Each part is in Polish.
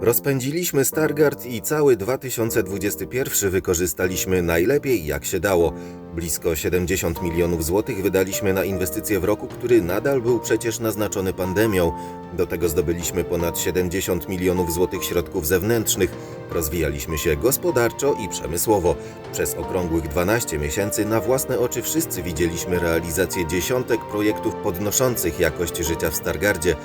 Rozpędziliśmy Stargard i cały 2021 wykorzystaliśmy najlepiej jak się dało. Blisko 70 milionów złotych wydaliśmy na inwestycje w roku, który nadal był przecież naznaczony pandemią. Do tego zdobyliśmy ponad 70 milionów złotych środków zewnętrznych. Rozwijaliśmy się gospodarczo i przemysłowo. Przez okrągłych 12 miesięcy na własne oczy wszyscy widzieliśmy realizację dziesiątek projektów podnoszących jakość życia w Stargardzie.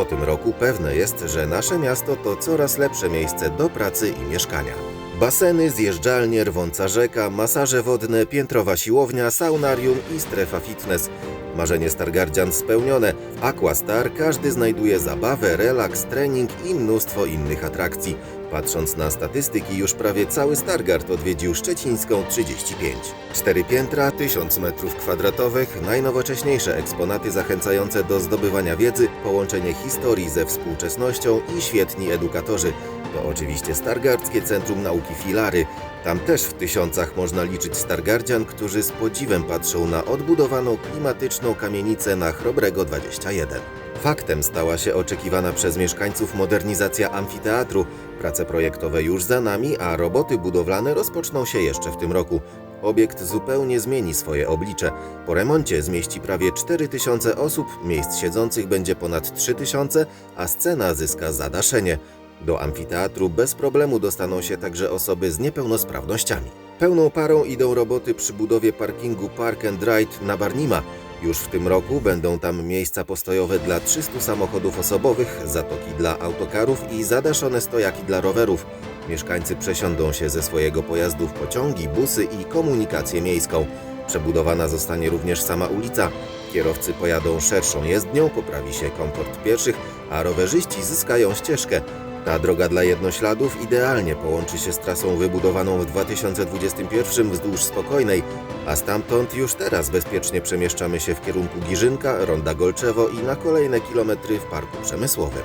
Po tym roku pewne jest, że nasze miasto to coraz lepsze miejsce do pracy i mieszkania. Baseny, zjeżdżalnie, rwąca rzeka, masaże wodne, piętrowa siłownia, saunarium i strefa fitness. Marzenie Stargardzian spełnione. W Aquastar każdy znajduje zabawę, relaks, trening i mnóstwo innych atrakcji. Patrząc na statystyki, już prawie cały Stargard odwiedził Szczecińską 35. Cztery piętra, 1000 metrów kwadratowych, najnowocześniejsze eksponaty zachęcające do zdobywania wiedzy, połączenie historii ze współczesnością i świetni edukatorzy. To oczywiście Stargardzkie Centrum Nauki Filary. Tam też w tysiącach można liczyć Stargardzian, którzy z podziwem patrzą na odbudowaną klimatyczną kamienicę na Chrobrego 21. Faktem stała się oczekiwana przez mieszkańców modernizacja amfiteatru. Prace projektowe już za nami, a roboty budowlane rozpoczną się jeszcze w tym roku. Obiekt zupełnie zmieni swoje oblicze. Po remoncie zmieści prawie 4000 osób, miejsc siedzących będzie ponad 3000, a scena zyska zadaszenie. Do amfiteatru bez problemu dostaną się także osoby z niepełnosprawnościami. Pełną parą idą roboty przy budowie parkingu Park and Ride na Barnima. Już w tym roku będą tam miejsca postojowe dla 300 samochodów osobowych, zatoki dla autokarów i zadaszone stojaki dla rowerów. Mieszkańcy przesiądą się ze swojego pojazdu w pociągi, busy i komunikację miejską. Przebudowana zostanie również sama ulica. Kierowcy pojadą szerszą jezdnią, poprawi się komfort pieszych, a rowerzyści zyskają ścieżkę. Ta droga dla jednośladów idealnie połączy się z trasą wybudowaną w 2021 wzdłuż Spokojnej, a stamtąd już teraz bezpiecznie przemieszczamy się w kierunku Giżynka, Ronda Golczewo i na kolejne kilometry w Parku Przemysłowym.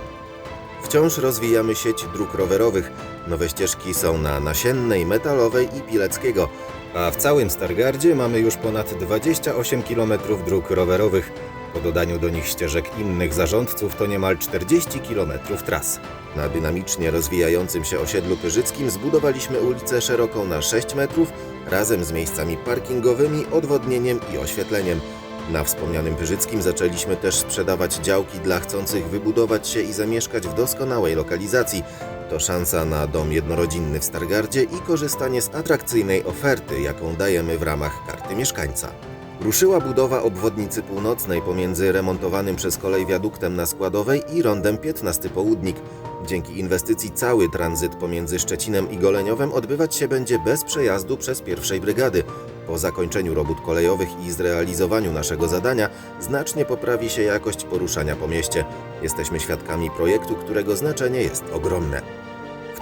Wciąż rozwijamy sieć dróg rowerowych. Nowe ścieżki są na Nasiennej, Metalowej i Pileckiego, a w całym Stargardzie mamy już ponad 28 km dróg rowerowych. Po dodaniu do nich ścieżek innych zarządców to niemal 40 km tras. Na dynamicznie rozwijającym się osiedlu Pyrzyckim zbudowaliśmy ulicę szeroką na 6 metrów razem z miejscami parkingowymi, odwodnieniem i oświetleniem. Na wspomnianym Pyrzyckim zaczęliśmy też sprzedawać działki dla chcących wybudować się i zamieszkać w doskonałej lokalizacji. To szansa na dom jednorodzinny w Stargardzie i korzystanie z atrakcyjnej oferty, jaką dajemy w ramach karty mieszkańca. Ruszyła budowa obwodnicy północnej pomiędzy remontowanym przez kolei wiaduktem na Składowej i rondem 15 Południk. Dzięki inwestycji cały tranzyt pomiędzy Szczecinem i Goleniowem odbywać się będzie bez przejazdu przez pierwszej brygady. Po zakończeniu robót kolejowych i zrealizowaniu naszego zadania znacznie poprawi się jakość poruszania po mieście. Jesteśmy świadkami projektu, którego znaczenie jest ogromne.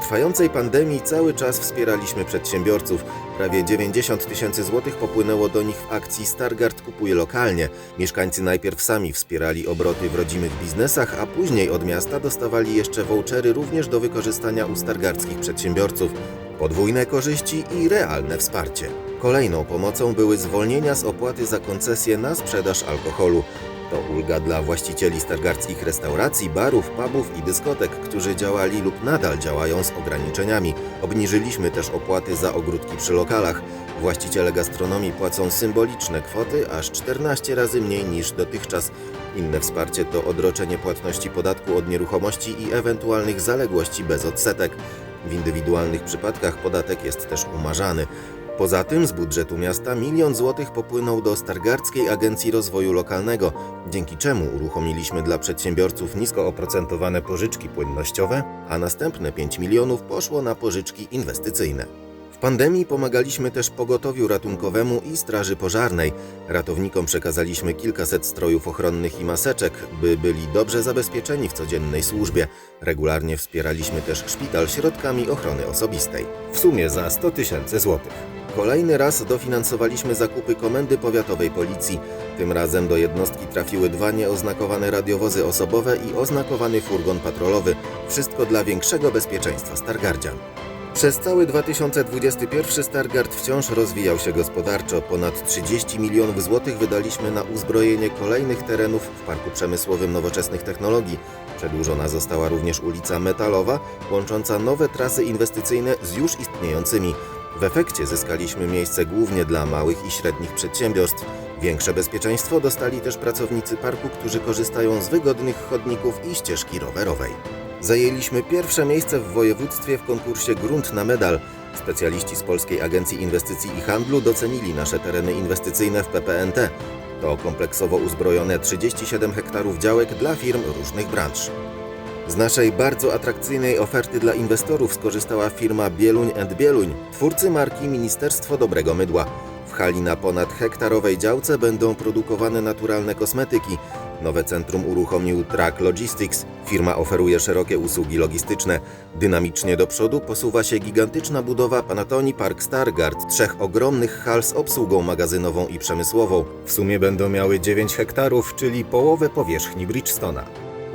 Trwającej pandemii cały czas wspieraliśmy przedsiębiorców. Prawie 90 tysięcy złotych popłynęło do nich w akcji Stargard kupuje lokalnie. Mieszkańcy najpierw sami wspierali obroty w rodzimych biznesach, a później od miasta dostawali jeszcze vouchery również do wykorzystania u stargardzkich przedsiębiorców. Podwójne korzyści i realne wsparcie. Kolejną pomocą były zwolnienia z opłaty za koncesję na sprzedaż alkoholu. To ulga dla właścicieli stargardzkich restauracji, barów, pubów i dyskotek, którzy działali lub nadal działają z ograniczeniami. Obniżyliśmy też opłaty za ogródki przy lokalach. Właściciele gastronomii płacą symboliczne kwoty, aż 14 razy mniej niż dotychczas. Inne wsparcie to odroczenie płatności podatku od nieruchomości i ewentualnych zaległości bez odsetek. W indywidualnych przypadkach podatek jest też umarzany. Poza tym z budżetu miasta milion złotych popłynął do Stargardzkiej Agencji Rozwoju Lokalnego, dzięki czemu uruchomiliśmy dla przedsiębiorców nisko oprocentowane pożyczki płynnościowe, a następne 5 milionów poszło na pożyczki inwestycyjne. Pandemii pomagaliśmy też pogotowiu ratunkowemu i straży pożarnej. Ratownikom przekazaliśmy kilkaset strojów ochronnych i maseczek, by byli dobrze zabezpieczeni w codziennej służbie. Regularnie wspieraliśmy też szpital środkami ochrony osobistej. W sumie za 100 tysięcy złotych. Kolejny raz dofinansowaliśmy zakupy Komendy Powiatowej Policji. Tym razem do jednostki trafiły dwa nieoznakowane radiowozy osobowe i oznakowany furgon patrolowy. Wszystko dla większego bezpieczeństwa Stargardzian. Przez cały 2021 Stargard wciąż rozwijał się gospodarczo. Ponad 30 milionów złotych wydaliśmy na uzbrojenie kolejnych terenów w Parku Przemysłowym Nowoczesnych Technologii. Przedłużona została również ulica Metalowa, łącząca nowe trasy inwestycyjne z już istniejącymi. W efekcie zyskaliśmy miejsce głównie dla małych i średnich przedsiębiorstw. Większe bezpieczeństwo dostali też pracownicy parku, którzy korzystają z wygodnych chodników i ścieżki rowerowej. Zajęliśmy pierwsze miejsce w województwie w konkursie Grunt na Medal. Specjaliści z Polskiej Agencji Inwestycji i Handlu docenili nasze tereny inwestycyjne w PPNT. To kompleksowo uzbrojone 37 hektarów działek dla firm różnych branż. Z naszej bardzo atrakcyjnej oferty dla inwestorów skorzystała firma Bieluń Bieluń, twórcy marki Ministerstwo Dobrego Mydła. W hali na ponad hektarowej działce będą produkowane naturalne kosmetyki. Nowe centrum uruchomił Track Logistics. Firma oferuje szerokie usługi logistyczne. Dynamicznie do przodu posuwa się gigantyczna budowa Panatoni Park Stargard, trzech ogromnych hal z obsługą magazynową i przemysłową. W sumie będą miały 9 hektarów, czyli połowę powierzchni Bridgestona.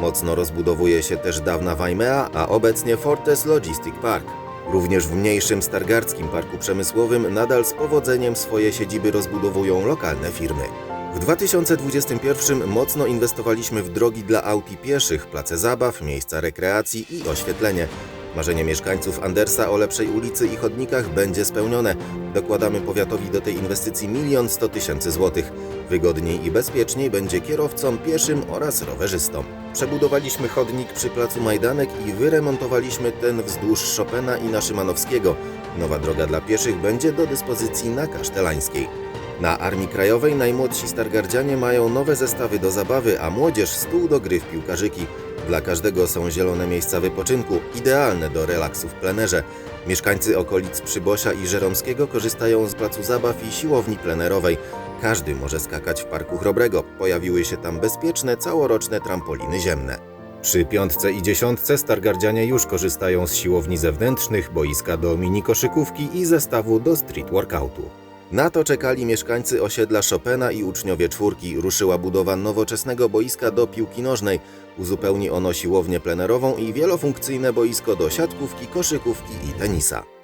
Mocno rozbudowuje się też dawna Weimea, a obecnie Fortes Logistic Park. Również w mniejszym Stargardzkim Parku Przemysłowym nadal z powodzeniem swoje siedziby rozbudowują lokalne firmy. W 2021 mocno inwestowaliśmy w drogi dla aut i pieszych, place zabaw, miejsca rekreacji i oświetlenie. Marzenie mieszkańców Andersa o lepszej ulicy i chodnikach będzie spełnione. Dokładamy powiatowi do tej inwestycji milion sto tysięcy złotych. Wygodniej i bezpieczniej będzie kierowcom, pieszym oraz rowerzystom. Przebudowaliśmy chodnik przy placu Majdanek i wyremontowaliśmy ten wzdłuż Chopina i na Szymanowskiego. Nowa droga dla pieszych będzie do dyspozycji na Kasztelańskiej. Na Armii Krajowej najmłodsi stargardzianie mają nowe zestawy do zabawy, a młodzież stół do gry w piłkarzyki. Dla każdego są zielone miejsca wypoczynku, idealne do relaksu w plenerze. Mieszkańcy okolic Przybosia i Żeromskiego korzystają z placu zabaw i siłowni plenerowej. Każdy może skakać w Parku Chrobrego. Pojawiły się tam bezpieczne, całoroczne trampoliny ziemne. Przy piątce i dziesiątce stargardzianie już korzystają z siłowni zewnętrznych, boiska do mini koszykówki i zestawu do street workoutu. Na to czekali mieszkańcy osiedla Chopina i uczniowie czwórki. Ruszyła budowa nowoczesnego boiska do piłki nożnej. Uzupełni ono siłownię plenerową i wielofunkcyjne boisko do siatkówki, koszykówki i tenisa.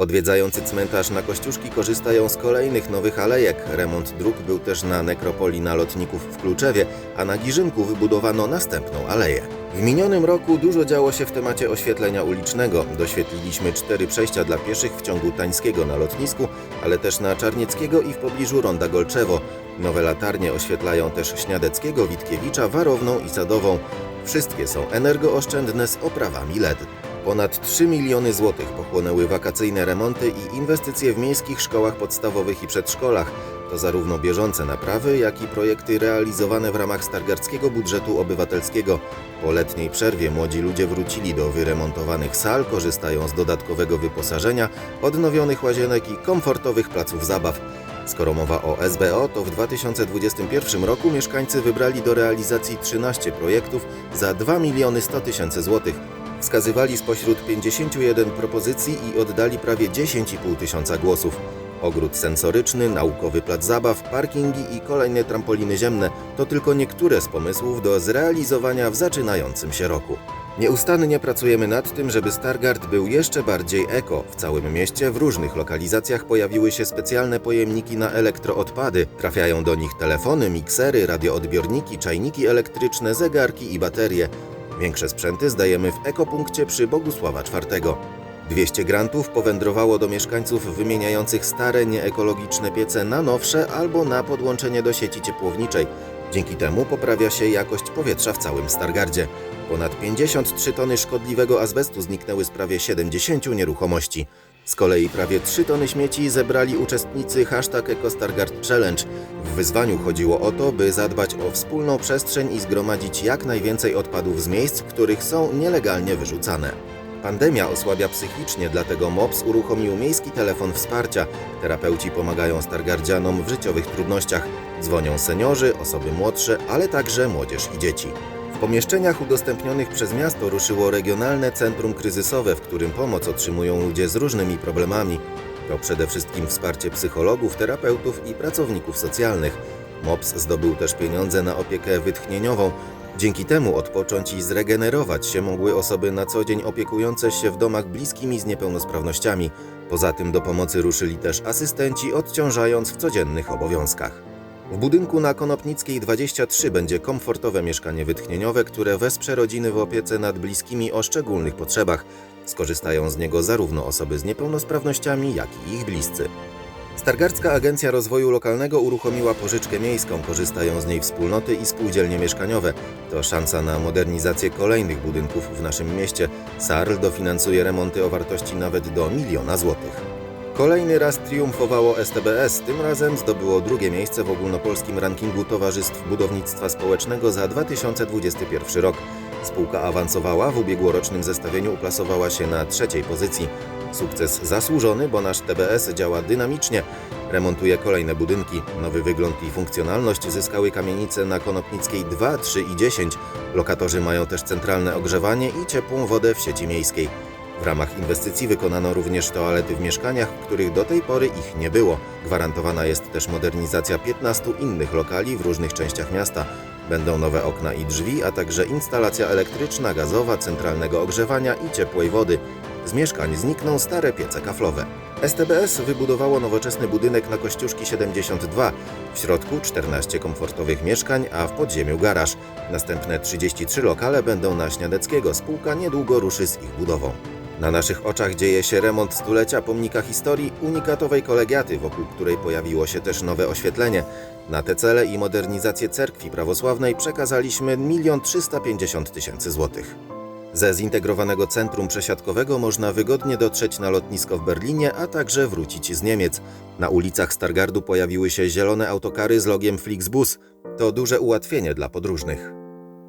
Odwiedzający cmentarz na Kościuszki korzystają z kolejnych nowych alejek. Remont dróg był też na nekropolii na lotników w Kluczewie, a na Giżynku wybudowano następną aleję. W minionym roku dużo działo się w temacie oświetlenia ulicznego. Doświetliliśmy cztery przejścia dla pieszych w ciągu Tańskiego na lotnisku, ale też na Czarnieckiego i w pobliżu Ronda Golczewo. Nowe latarnie oświetlają też Śniadeckiego, Witkiewicza, Warowną i Sadową. Wszystkie są energooszczędne z oprawami LED. Ponad 3 miliony złotych pochłonęły wakacyjne remonty i inwestycje w miejskich szkołach podstawowych i przedszkolach. To zarówno bieżące naprawy, jak i projekty realizowane w ramach Stargardzkiego Budżetu Obywatelskiego. Po letniej przerwie młodzi ludzie wrócili do wyremontowanych sal, korzystają z dodatkowego wyposażenia, odnowionych łazienek i komfortowych placów zabaw. Skoro mowa o SBO, to w 2021 roku mieszkańcy wybrali do realizacji 13 projektów za 2 miliony 100 tysięcy złotych. Wskazywali spośród 51 propozycji i oddali prawie 10,5 tysiąca głosów. Ogród sensoryczny, naukowy plac zabaw, parkingi i kolejne trampoliny ziemne to tylko niektóre z pomysłów do zrealizowania w zaczynającym się roku. Nieustannie pracujemy nad tym, żeby Stargard był jeszcze bardziej eko. W całym mieście w różnych lokalizacjach pojawiły się specjalne pojemniki na elektroodpady. Trafiają do nich telefony, miksery, radioodbiorniki, czajniki elektryczne, zegarki i baterie. Większe sprzęty zdajemy w ekopunkcie przy Bogusława IV. 200 grantów powędrowało do mieszkańców wymieniających stare, nieekologiczne piece na nowsze albo na podłączenie do sieci ciepłowniczej. Dzięki temu poprawia się jakość powietrza w całym Stargardzie. Ponad 53 tony szkodliwego azbestu zniknęły z prawie 70 nieruchomości. Z kolei prawie 3 tony śmieci zebrali uczestnicy hashtag EcoStargard Challenge. W wyzwaniu chodziło o to, by zadbać o wspólną przestrzeń i zgromadzić jak najwięcej odpadów z miejsc, w których są nielegalnie wyrzucane. Pandemia osłabia psychicznie, dlatego MOPS uruchomił miejski telefon wsparcia. Terapeuci pomagają stargardzianom w życiowych trudnościach. Dzwonią seniorzy, osoby młodsze, ale także młodzież i dzieci. Pomieszczeniach udostępnionych przez miasto ruszyło regionalne centrum kryzysowe, w którym pomoc otrzymują ludzie z różnymi problemami. To przede wszystkim wsparcie psychologów, terapeutów i pracowników socjalnych. MOPS zdobył też pieniądze na opiekę wytchnieniową. Dzięki temu odpocząć i zregenerować się mogły osoby na co dzień opiekujące się w domach bliskimi z niepełnosprawnościami. Poza tym do pomocy ruszyli też asystenci, odciążając w codziennych obowiązkach. W budynku na Konopnickiej 23 będzie komfortowe mieszkanie wytchnieniowe, które wesprze rodziny w opiece nad bliskimi o szczególnych potrzebach. Skorzystają z niego zarówno osoby z niepełnosprawnościami, jak i ich bliscy. Stargardzka Agencja Rozwoju Lokalnego uruchomiła pożyczkę miejską, korzystają z niej wspólnoty i spółdzielnie mieszkaniowe. To szansa na modernizację kolejnych budynków w naszym mieście. SARL dofinansuje remonty o wartości nawet do miliona złotych. Kolejny raz triumfowało STBS, tym razem zdobyło drugie miejsce w ogólnopolskim rankingu Towarzystw Budownictwa Społecznego za 2021 rok. Spółka awansowała, w ubiegłorocznym zestawieniu uplasowała się na trzeciej pozycji. Sukces zasłużony, bo nasz TBS działa dynamicznie, remontuje kolejne budynki. Nowy wygląd i funkcjonalność zyskały kamienice na Konopnickiej 2, 3 i 10. Lokatorzy mają też centralne ogrzewanie i ciepłą wodę w sieci miejskiej. W ramach inwestycji wykonano również toalety w mieszkaniach, w których do tej pory ich nie było. Gwarantowana jest też modernizacja 15 innych lokali w różnych częściach miasta. Będą nowe okna i drzwi, a także instalacja elektryczna, gazowa, centralnego ogrzewania i ciepłej wody. Z mieszkań znikną stare piece kaflowe. STBS wybudowało nowoczesny budynek na Kościuszki 72. W środku 14 komfortowych mieszkań, a w podziemiu garaż. Następne 33 lokale będą na Śniadeckiego. Spółka niedługo ruszy z ich budową. Na naszych oczach dzieje się remont stulecia pomnika historii unikatowej kolegiaty, wokół której pojawiło się też nowe oświetlenie. Na te cele i modernizację cerkwi prawosławnej przekazaliśmy 1 350 tysięcy złotych. Ze zintegrowanego centrum przesiadkowego można wygodnie dotrzeć na lotnisko w Berlinie, a także wrócić z Niemiec. Na ulicach Stargardu pojawiły się zielone autokary z logiem Flixbus. To duże ułatwienie dla podróżnych.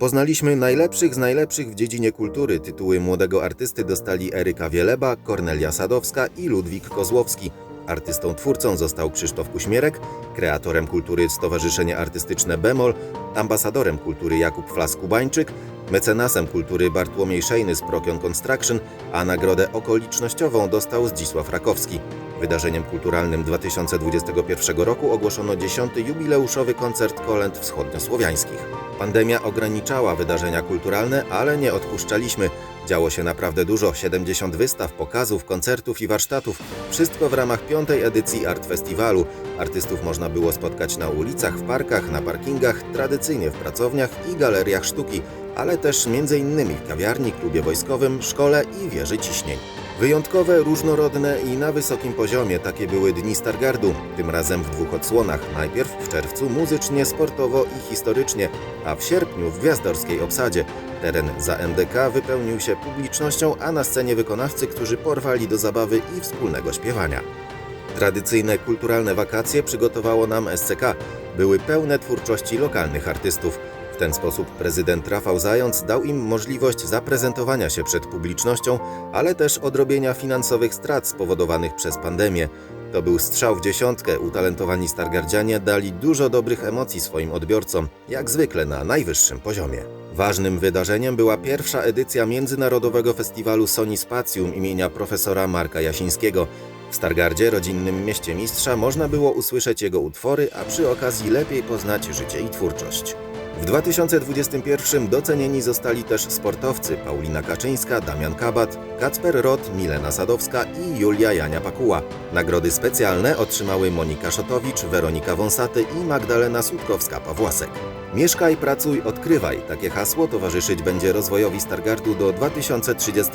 Poznaliśmy najlepszych z najlepszych w dziedzinie kultury. Tytuły młodego artysty dostali Eryka Wieleba, Kornelia Sadowska i Ludwik Kozłowski. Artystą twórcą został Krzysztof Kuśmierek, kreatorem kultury Stowarzyszenie Artystyczne Bemol, ambasadorem kultury Jakub Flas-Kubańczyk, mecenasem kultury Bartłomiej Szejny z Prokion Construction, a nagrodę okolicznościową dostał Zdzisław Rakowski. Wydarzeniem kulturalnym 2021 roku ogłoszono 10. jubileuszowy koncert kolęd wschodniosłowiańskich. Pandemia ograniczała wydarzenia kulturalne, ale nie odpuszczaliśmy. Działo się naprawdę dużo, 70 wystaw, pokazów, koncertów i warsztatów. Wszystko w ramach piątej edycji Art Festiwalu. Artystów można było spotkać na ulicach, w parkach, na parkingach, tradycyjnie w pracowniach i galeriach sztuki, ale też m.in. w kawiarni, klubie wojskowym, szkole i wieży ciśnień. Wyjątkowe, różnorodne i na wysokim poziomie takie były dni Stargardu, tym razem w dwóch odsłonach. Najpierw w czerwcu muzycznie, sportowo i historycznie, a w sierpniu w gwiazdorskiej obsadzie. Teren za MDK wypełnił się publicznością, a na scenie wykonawcy, którzy porwali do zabawy i wspólnego śpiewania. Tradycyjne kulturalne wakacje przygotowało nam SCK. Były pełne twórczości lokalnych artystów. Ten sposób prezydent Rafał Zając dał im możliwość zaprezentowania się przed publicznością, ale też odrobienia finansowych strat spowodowanych przez pandemię. To był strzał w dziesiątkę. Utalentowani stargardzianie dali dużo dobrych emocji swoim odbiorcom, jak zwykle na najwyższym poziomie. Ważnym wydarzeniem była pierwsza edycja Międzynarodowego Festiwalu Soni Spatium imienia profesora Marka Jasińskiego. W Stargardzie, rodzinnym mieście mistrza, można było usłyszeć jego utwory, a przy okazji lepiej poznać życie i twórczość. W 2021 docenieni zostali też sportowcy Paulina Kaczyńska, Damian Kabat, Kacper Rot, Milena Sadowska i Julia Jania Pakuła. Nagrody specjalne otrzymały Monika Szotowicz, Weronika Wąsaty i Magdalena Słupkowska-Pawłasek. Mieszkaj, pracuj, odkrywaj. Takie hasło towarzyszyć będzie rozwojowi Stargardu do 2030.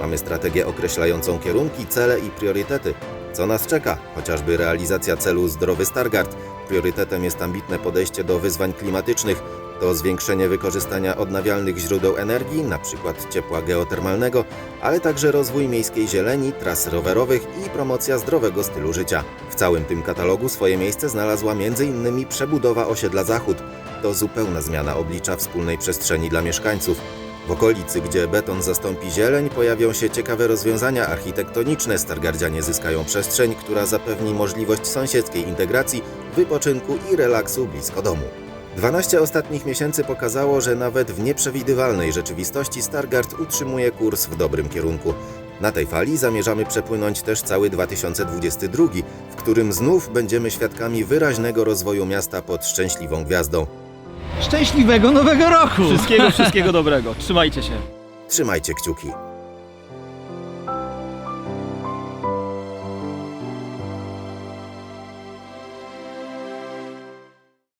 Mamy strategię określającą kierunki, cele i priorytety. Co nas czeka? Chociażby realizacja celu Zdrowy Stargard. Priorytetem jest ambitne podejście do wyzwań klimatycznych. To zwiększenie wykorzystania odnawialnych źródeł energii, np. ciepła geotermalnego, ale także rozwój miejskiej zieleni, tras rowerowych i promocja zdrowego stylu życia. W całym tym katalogu swoje miejsce znalazła m.in. przebudowa osiedla Zachód. To zupełna zmiana oblicza wspólnej przestrzeni dla mieszkańców. W okolicy, gdzie beton zastąpi zieleń, pojawią się ciekawe rozwiązania architektoniczne. Stargardzianie zyskają przestrzeń, która zapewni możliwość sąsiedzkiej integracji, wypoczynku i relaksu blisko domu. 12 ostatnich miesięcy pokazało, że nawet w nieprzewidywalnej rzeczywistości Stargard utrzymuje kurs w dobrym kierunku. Na tej fali zamierzamy przepłynąć też cały 2022, w którym znów będziemy świadkami wyraźnego rozwoju miasta pod szczęśliwą gwiazdą. Szczęśliwego nowego roku! Wszystkiego, wszystkiego dobrego. Trzymajcie się. Trzymajcie kciuki.